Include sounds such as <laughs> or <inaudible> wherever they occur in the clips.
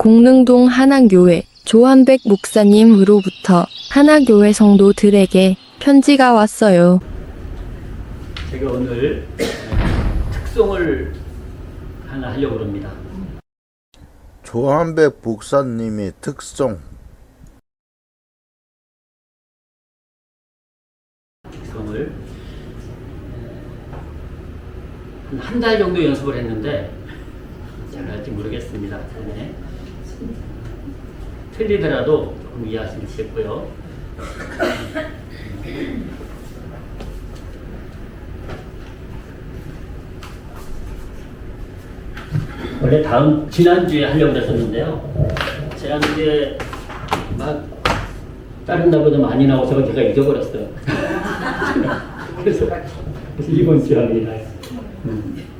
공릉동 하나교회 조한백 목사님으로부터 하나교회 성도들에게 편지가 왔어요. 제가 오늘 특송을 하나 하려고 합니다. 조한백 목사님이 특송 특송을 한한달 정도 연습을 했는데 잘 할지 모르겠습니다. 네. 틀리더라도 조금 이해하시면 좋겠고요. 원래 다음 지난주에 하려고 했었는데요. 지난주에 막 다른 날보다 많이 나와서 제가 잊어버렸어요. 그래서, <laughs> 그래서 이번 주에 합니다. 음.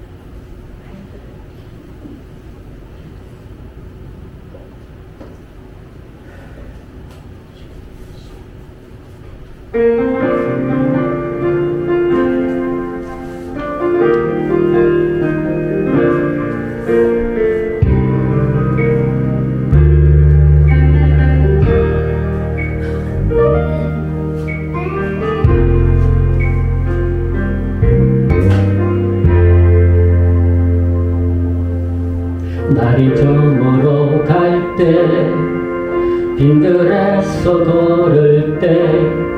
날이 저물어 갈 때 빈들에서 걸을 때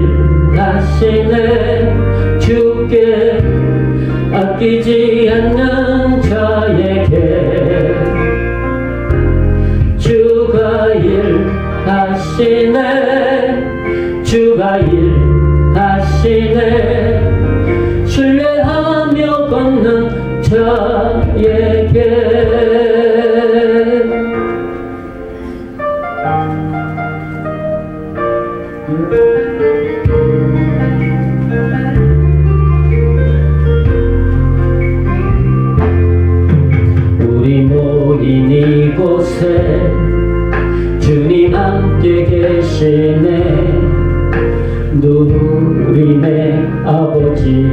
아끼지 않는 자에게 주가 일하시네 주가 일하시네. 신뢰하며 걷는 자에게 곳에 주님 함께 계시네. 누리네 아버지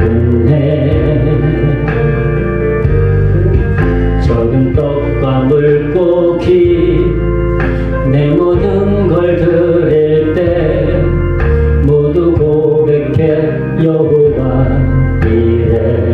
은혜 적은 떡과 물고기 내 모든 걸 드릴 때 모두 고백해 여호와 이래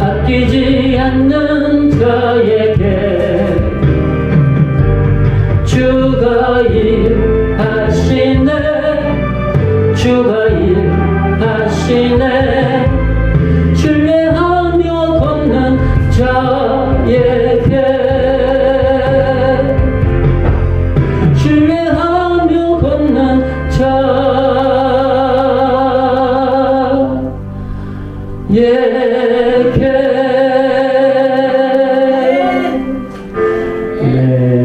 아끼지 않는 저에게 주가 이 eh,